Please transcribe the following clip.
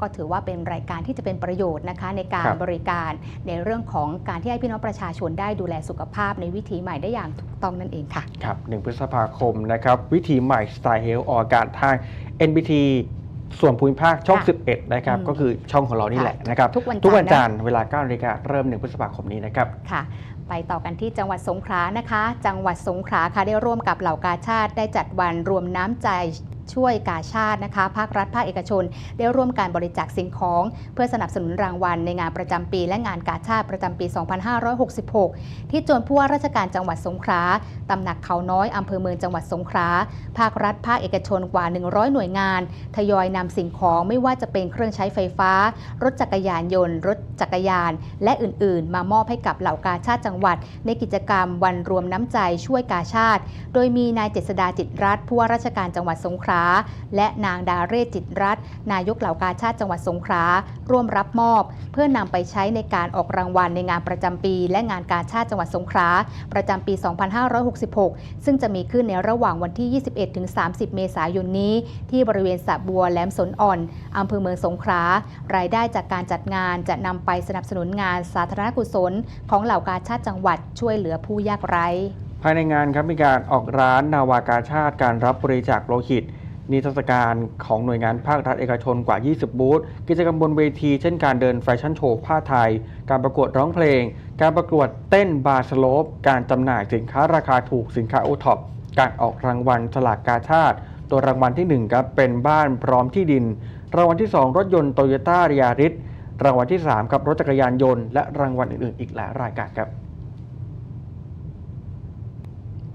ก็ถือว่าเป็นรายการที่จะเป็นประโยชน์นะคะในการครับบริการในเรื่องของการที่ให้พี่น้องประชาชนได้ดูแลสุขภาพในวิถีใหม่ได้อย่างถูกต้องนั่นเองค่ะครับ1พฤษภาคมนะครับวิธีใหม่สไตล์เฮลออกอากาศทาง NBT ส่วนภูมิภาคช่องค่ะ11 นะครับอืมก็คือช่องของเรานี่แหละค่ะนะครับทุกวันจันทร์ทุกวันนะจันทร์เวลา9นาฬิกาเริ่ม 1 พฤษภาคมนี้นะครับค่ะ ไปต่อกันที่จังหวัดสงขลานะคะ จังหวัดสงขลาค่ะได้ร่วมกับเหล่ากาชาติได้จัดวันรวมน้ำใจ ช่วยกาชาตินะคะ ภาครัฐภาคเอกชน ได้ร่วมการบริจาคสิ่งของ เพื่อสนับสนุนรางวัลในงานประจำปี และงานกาชาติประจำปี 2566 ที่จวนผู้ว่าราชการจังหวัดสงขลาตำหนักเขาน้อยอำเภอเมืองจังหวัดสงขลาภาครัฐภาคเอกชนกว่า 100 หน่วยงาน ทยอยนำสิ่งของไม่ว่าจะเป็นเครื่องใช้ไฟฟ้า รถจักรยานยนต์ รถจักรยาน และอื่น ๆ มามอบให้กับเหล่ากาชาติจังหวัด ในกิจกรรมวันรวมน้ำใจช่วยกาชาติ โดยมีนายเจษดาจิตรรัตน์ผู้ว่าราชการจังหวัดสงขลาและนางดาเรศจิตรรัตน์นายกเหล่ากาชาติจังหวัดสงขลาร่วมรับมอบ เพื่อนำไปใช้ในการออกรางวัลในงานประจำปี และงานกาชาติจังหวัดสงขลาประจำปี 2566 ซึ่งจะมีขึ้นในระหว่างวันที่ 21-30 เมษายนนี้ ที่บริเวณสระบัวแหลมสนอ่อนอำเภอเมืองสงขลารายได้จากการจัดงานจะนำไปสนับสนุนงานสาธารณกุศล ของเหล่ากาชาติจังหวัดช่วยเหลือผู้ยากไร้ภายในงานครับมีการออกร้านนาวากาชาติการรับบริจาคโลหิต นิทรรศการของหน่วยงานภาครัฐเอกชนกว่า 20 บูธ กิจกรรมบนเวที เช่นการเดินแฟชั่นโชว์ผ้าไทย การประกวดร้องเพลง การประกวดเต้นบาร์สโลป การจำหน่ายสินค้าราคาถูกสินค้าโอท็อป การออกรางวัลสลากกาชาติ ตัวรางวัลที่ 1 ครับ เป็นบ้านพร้อมที่ดิน รางวัลที่ 2 รถยนต์โตโยต้าเรียริสรางวัลที่3ครับรถจักรยานยนต์ และรางวัลอื่นๆ อีกหลายรายการครับ